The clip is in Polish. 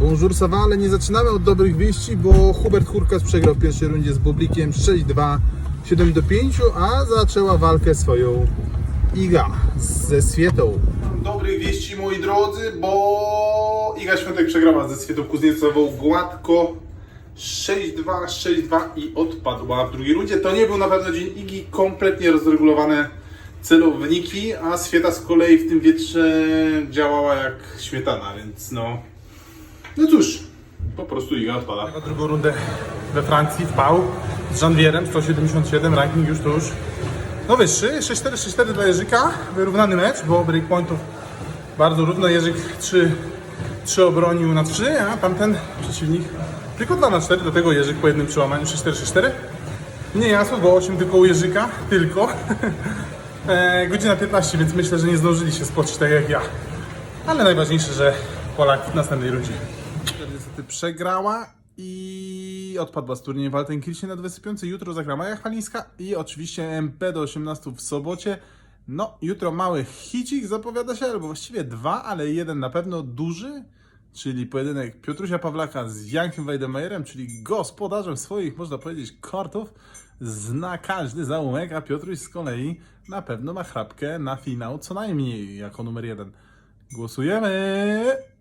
Bonjour Sava, ale nie zaczynamy od dobrych wieści, bo Hubert Hurkas przegrał w pierwszej rundzie z Bublikiem 6-2, 7-5, a zaczęła walkę swoją Iga ze Swietą. Dobrych wieści moi drodzy, bo Iga Świątek przegrała ze Swietą Kuzniecową gładko 6-2, 6-2 i odpadła w drugiej rundzie. To nie był na pewno dzień Igi, kompletnie rozregulowane celowniki, a Swieta z kolei w tym wietrze działała jak śmietana, więc no... No cóż, po prostu Iga odpada. Drugą rundę we Francji w Pau z Janvierem 177, ranking już to już no wyższy, 6-4, 6-4 dla Jerzyka, wyrównany mecz, bo breakpointów bardzo równo, Jerzyk 3, 3 obronił na 3, a tamten przeciwnik tylko 2 na 4, do tego Jerzyk po jednym przełamaniu 6-4, 6-4. Nie jasno, bo 8 tylko u Jerzyka, tylko. e, godzina 15, więc myślę, że nie zdążyli się spoczyć tak jak ja. Ale najważniejsze, że Polak w następnej rundzie. Niestety przegrała i odpadła z turnieju Waltenkirchen na dwa sypiące. Jutro zagra Maja Chwalińska i oczywiście MP do 18 w sobocie. No, jutro mały hicik zapowiada się, albo właściwie dwa, ale jeden na pewno duży, czyli pojedynek Piotrusia Pawlaka z Jankiem Weidemajerem, czyli gospodarzem swoich, można powiedzieć, kortów. Zna każdy załumek, a Piotruś z kolei na pewno ma chrapkę na finał, co najmniej jako numer jeden. Głosujemy!